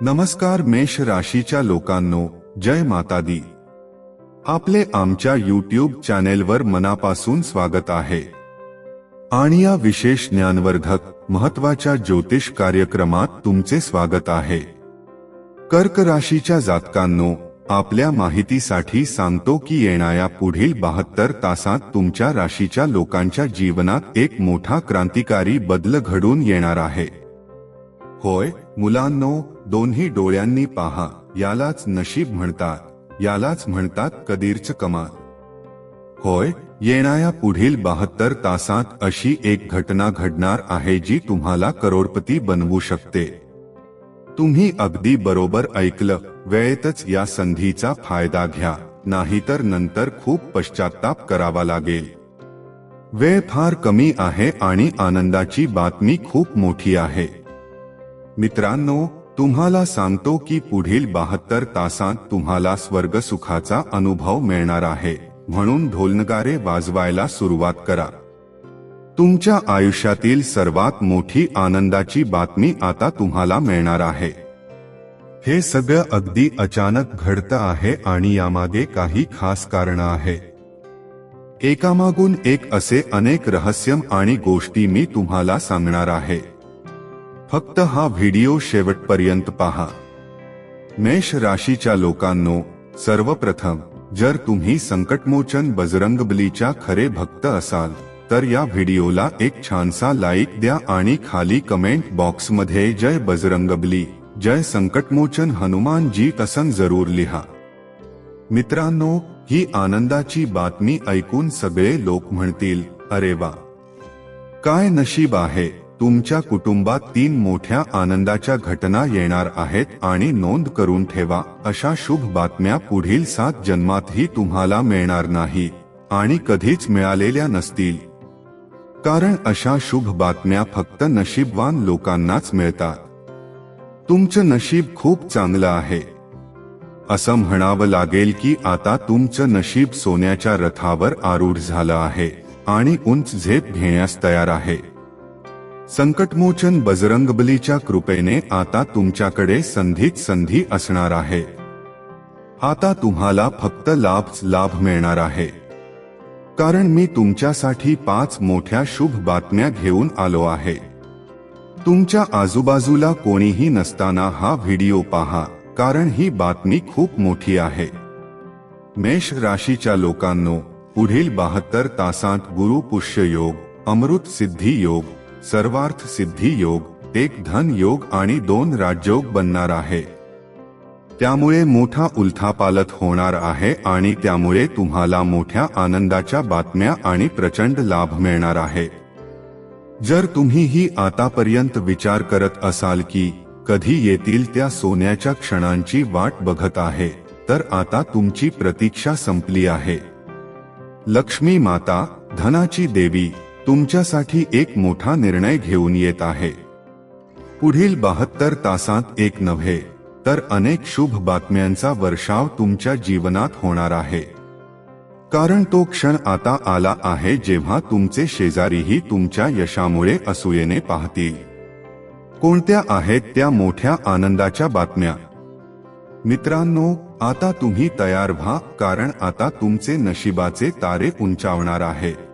नमस्कार मेष राशीच्या लोकांनो जय माता दी आपले आमच्या यूट्यूब चॅनेलवर मनापासून स्वागत आहे. आणि या विशेष ज्ञानवर्धक महत्त्वाच्या ज्योतिष कार्यक्रमात तुमचे स्वागत आहे. कर्क राशीच्या जातकांनो आपल्या माहितीसाठी सांगतो की येणाऱ्या पुढील बहात्तर तासात तुमच्या राशीच्या लोकांच्या जीवनात एक मोठा क्रांतिकारी बदल घडून येणार आहे. होय मुलांनो दोन्ही डोळ्यांनी पहा. यालाच नशीब म्हणतात. यालाच म्हणतात कदीरच कमाल. होय येणाऱ्या पुढील बहात्तर तासात अशी एक घटना घडणार आहे जी तुम्हाला करोडपती बनवू शकते. तुम्ही अगदी बरोबर ऐकलं. वेळेतच या संधीचा फायदा घ्या. नाहीतर नंतर खूप पश्चाताप करावा लागेल. वेळ फार कमी आहे आणि आनंदाची बातमी खूप मोठी आहे. मित्रांनो तुम्हाला सांगतो की पुढील बहात्तर तासात तुम्हाला स्वर्ग सुखाचा अनुभव मिळणार आहे. म्हणून ढोलनगारे वाजवायला सुरुवात करा. तुमच्या आयुष्यातील सर्वात मोठी आनंदाची बातमी आता तुम्हाला मिळणार आहे. हे सगळं अगदी अचानक घडतं आहे आणि यामागे काही खास कारण आहे. एकामागून एक असे अनेक रहस्यम आणि गोष्टी मी तुम्हाला सांगणार आहे. फक्त हा व्हिडिओ शेवटपर्यंत पहा. मेष राशीच्या लोकांनो सर्वप्रथम जर तुम्ही संकटमोचन बजरंगबलीच्या खरे भक्त असाल तर या व्हिडिओला एक छानसा लाईक द्या आणि खाली कमेंट बॉक्समध्ये जय बजरंगबली जय संकटमोचन हनुमानजी कसन जरूर लिहा. मित्रांनो ही आनंदाची बातमी ऐकून सगळे लोक म्हणतील अरे वा! काय नशीब आहे? तुमच्या कुटुंबात तीन मोठ्या आनंदाच्या घटना येणार आहेत आणि नोंद करून ठेवा. अशा शुभ बातम्या पुढील सात जन्मातही तुम्हाला मिळणार नाही आणि कधीच मिळालेल्या नसतील. कारण अशा शुभ बातम्या फक्त नशीबवान लोकांनाच मिळतात. तुमचं नशीब खूप चांगलं आहे. असं म्हणावं लागेल की आता तुमचं नशीब सोन्याच्या रथावर आरूढ झालं आहे आणि उंच झेप घेण्यास तयार आहे. संकटमोचन बजरंगबलीच्या कृपेने आता तुमच्याकडे संधीत संधी असणार आहे. आता तुम्हाला फक्त लाभच लाभ मिळणार आहे. कारण मी तुमच्यासाठी पाच मोठ्या शुभ बातम्या घेऊन आलो आहे. तुमच्या आजूबाजूला कोणीही नसताना हा व्हिडिओ पहा कारण ही बातमी खूप मोठी आहे. मेष राशीच्या लोकांनो पुढील बहात्तर तासांत गुरु पुष्य योग अमृत सिद्धी योग सर्वार्थ सिद्धी योग एक धन योग आणि दोन राजयोग बनणार आहे. त्यामुळे मोठा उलथापालथ होणार आहे आणि त्यामुळे तुम्हाला मोठ्या आनंदाच्या बातम्या आणि प्रचंड लाभ मिळणार आहे. जर तुम्हीही आतापर्यंत विचार करत असाल की कधी येतील त्या सोन्याच्या क्षणांची वाट बघत आहे तर आता तुमची प्रतीक्षा संपली आहे. लक्ष्मी माता धनाची देवी तुमच्यासाठी एक मोठा निर्णय घेऊन येत आहे. पुढील बहात्तर तासात एक नव्हे तर अनेक शुभ बातम्यांचा वर्षाव तुमच्या जीवनात होणार आहे. कारण तो क्षण आता आला आहे जेव्हा तुमचे शेजारीही तुमच्या यशामुळे असूयेने पाहतील. कोणत्या आहेत त्या मोठ्या आनंदाच्या बातम्या? मित्रांनो आता तुम्ही तयार व्हा कारण आता तुमचे नशिबाचे तारे उंचावणार आहे.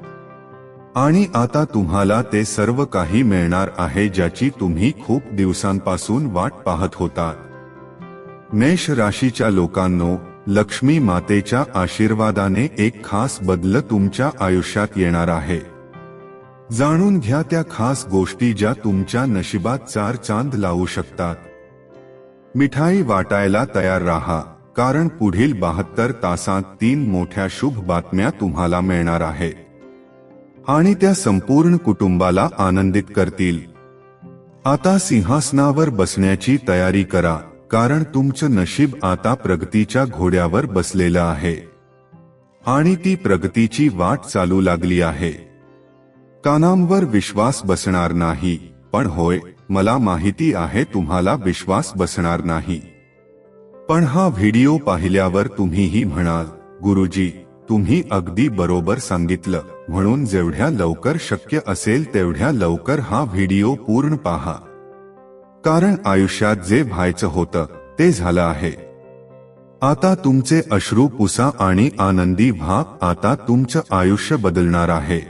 आणि आता तुम्हाला ते सर्व काही मिळणार आहे ज्याची तुम्ही खूप दिवसांपासून वाट पाहत होता मेष राशीच्या लोकांनो लक्ष्मी मातेच्या आशीर्वादाने एक खास बदल तुमच्या आयुष्यात येणार आहे. जाणून घ्या त्या खास गोष्टी ज्या तुमच्या नशिबात चार चांद लावू शकतात. मिठाई वाटायला तयार राहा कारण पुढील बहात्तर तासात तीन मोठ्या शुभ बातम्या तुम्हाला मिळणार आहे आणि त्या संपूर्ण कुटुंबाला आनंदित करतील. आता सिंहासनावर बसण्याची तयारी करा कारण तुमचं नशीब आता प्रगतीच्या घोड्यावर बसलेलं आहे. आणि ती प्रगतीची वाट चालू लागली आहे. कानांवर विश्वास बसणार नाही पण होय मला माहिती आहे तुम्हाला विश्वास बसणार नाही. पण हा व्हिडिओ पाहिल्यावर तुम्हीही म्हणाल गुरुजी तुम्ही अगदी बरोबर सांगितलं. म्हणून जेवढ्या लवकर शक्य असेल तेवढ्या लवकर हा व्हिडिओ पूर्ण पहा. कारण आयुष्यात जे व्हायचं होतं ते झालं आहे. आता तुमचे अश्रू पुसा आणि आनंदी व्हा आता तुमचं आयुष्य बदलणार आहे.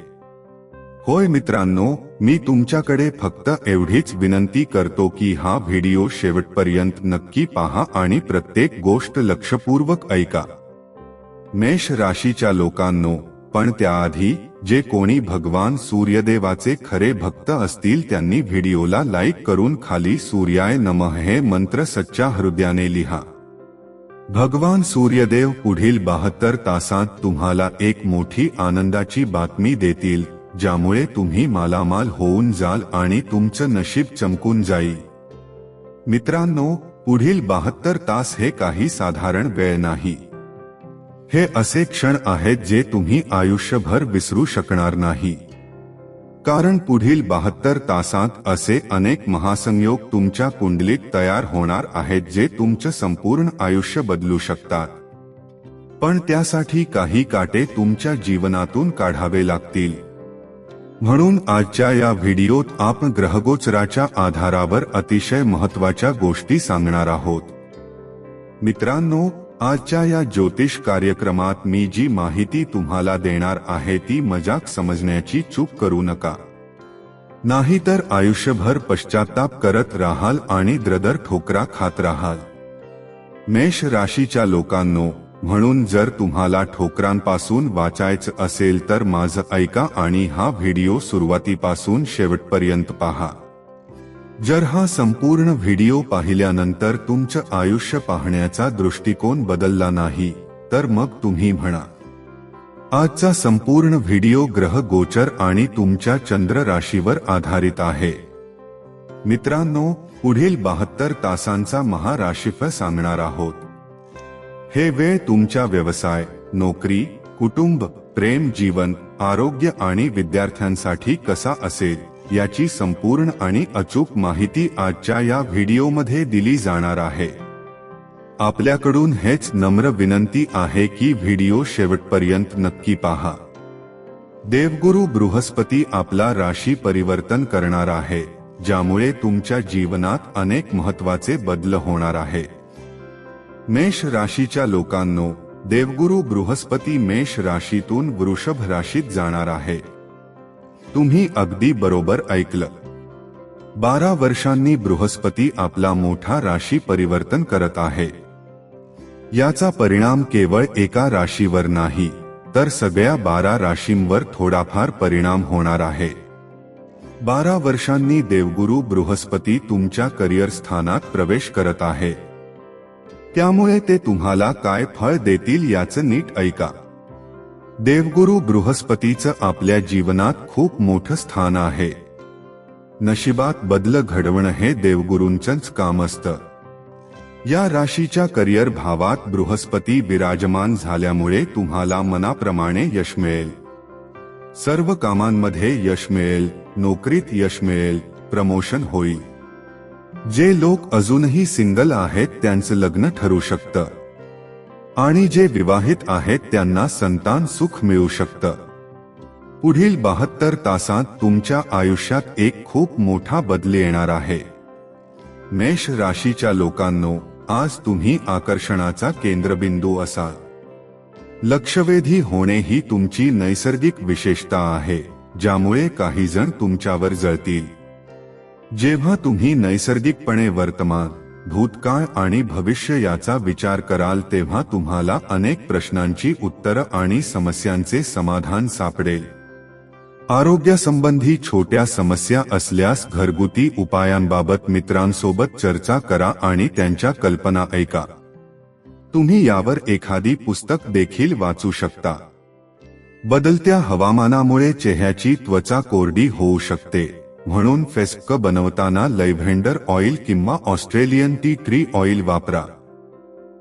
होय मित्रांनो मी तुमच्याकडे फक्त एवढीच विनंती करतो की हा व्हिडिओ शेवटपर्यंत नक्की पहा आणि प्रत्येक गोष्ट लक्षपूर्वक ऐका. मेष राशीच्या लोकांनो पण त्याआधी जे कोणी भगवान सूर्यदेवाचे खरे भक्त असतील त्यांनी व्हिडिओला लाईक करून खाली सूर्याय नमः हे मंत्र सच्च्या हृदयाने लिहा. भगवान सूर्यदेव पुढील बहात्तर तासात तुम्हाला एक मोठी आनंदाची बातमी देतील ज्यामुळे तुम्ही मालामाल होऊन जाल आणि तुमचं नशीब चमकून जाईल. मित्रांनो पुढील बहात्तर तास हे काही साधारण वेळ नाही. हे असे क्षण आहेत जे तुम्ही आयुष्यभर विसरू शकणार नाही. कारण पुढील बहात्तर तासात असे अनेक महासंयोग तुमच्या कुंडलीत तयार होणार आहेत जे तुमचं संपूर्ण आयुष्य बदलू शकतात. पण त्यासाठी काही काटे तुमच्या जीवनातून काढावे लागतील. म्हणून आजच्या या व्हिडिओत आपण ग्रहगोचराच्या आधारावर अतिशय महत्त्वाच्या गोष्टी सांगणार आहोत. मित्रांनो आजच्या या ज्योतिष कार्यक्रमात मी जी माहिती तुम्हाला देणार आहे ती मजाक समजण्याची चूक करू नका. नाहीतर आयुष्यभर पश्चाताप करत राहाल आणि द्रदर ठोकरा खात राहाल. मेष राशीच्या लोकांनो म्हणून जर तुम्हाला ठोकरांपासून वाचायचं असेल तर माझं ऐका आणि हा व्हिडिओ सुरुवातीपासून शेवटपर्यंत पहा. जर हा संपूर्ण व्हिडिओ पाहिल्यानंतर तुमचं आयुष्य पाहण्याचा दृष्टिकोन बदलला नाही तर मग तुम्ही म्हणा आजचा संपूर्ण व्हिडिओ ग्रह गोचर आणि तुमच्या चंद्र राशीवर आधारित आहे. मित्रांनो पुढील बहात्तर तासांचा महाराशिफळ सांगणार आहोत. हे वेळ तुमच्या व्यवसाय नोकरी कुटुंब प्रेम जीवन आरोग्य आणि विद्यार्थ्यांसाठी कसा असेल? याची संपूर्ण आणि अचूक माहिती आजच्या या व्हिडिओमध्ये दिली जाणार आहे. आपल्याकडून हेच नम्र विनंती आहे की व्हिडिओ शेवटपर्यंत नक्की पहा. देवगुरु बृहस्पती आपला राशी परिवर्तन करणार आहे ज्यामुळे तुमच्या जीवनात अनेक महत्त्वाचे बदल होणार आहे. मेष राशीच्या लोकांनो देवगुरु बृहस्पती मेष राशीतून वृषभ राशीत जाणार आहे. तुम्ही अगदी बरोबर ऐकलं. बारा वर्षांनी बृहस्पती आपला मोठा राशी परिवर्तन करत आहे. याचा परिणाम केवळ एका राशीवर नाही तर सगळ्या बारा राशींवर थोडाफार परिणाम होणार आहे. बारा वर्षांनी देवगुरु बृहस्पती तुमच्या करिअर स्थानात प्रवेश करत आहे. त्यामुळे ते तुम्हाला काय फळ देतील याचं नीट ऐका. देवगुरु बृहस्पतीचं आपल्या जीवनात खूप मोठं स्थान आहे. नशिबात बदल घडवणं हे देवगुरूंचंच काम असतं. या राशीच्या करिअर भावात बृहस्पती विराजमान झाल्यामुळे तुम्हाला मनाप्रमाणे यश मिळेल. सर्व कामांमध्ये यश मिळेल नोकरीत यश मिळेल प्रमोशन होईल. जे लोक अजूनही सिंगल आहेत त्यांचं लग्न ठरू शकतं. आणि जे विवाहित आहेत त्यांना संतान सुख मिळू शकतं. पुढील बहात्तर तासात तुमच्या आयुष्यात एक खूप मोठा बदल येणार आहे. मेष राशीच्या लोकांनो आज तुम्ही आकर्षणाचा केंद्रबिंदू असाल. लक्षवेधी होणे ही तुमची नैसर्गिक विशेषता आहे ज्यामुळे काही जण तुमच्यावर जळतील. जेव्हा तुम्ही नैसर्गिकपणे वर्तमान भूतकाळ आणि भविष्य याचा विचार कराल तेव्हा तुम्हाला अनेक प्रश्नांची उत्तरं आणि समस्यांचे समाधान सापडेल. आरोग्यासंबंधी छोट्या समस्या असल्यास घरगुती उपायांबाबत मित्रांसोबत चर्चा करा आणि त्यांच्या कल्पना ऐका. तुम्ही यावर एखादी पुस्तक देखील वाचू शकता. बदलत्या हवामानामुळे चेहऱ्याची त्वचा कोरडी होऊ शकते. म्हणून फेस्क बनवताना लैव्हेंडर ऑइल किंवा ऑस्ट्रेलियन टी ट्री ऑइल वापरा.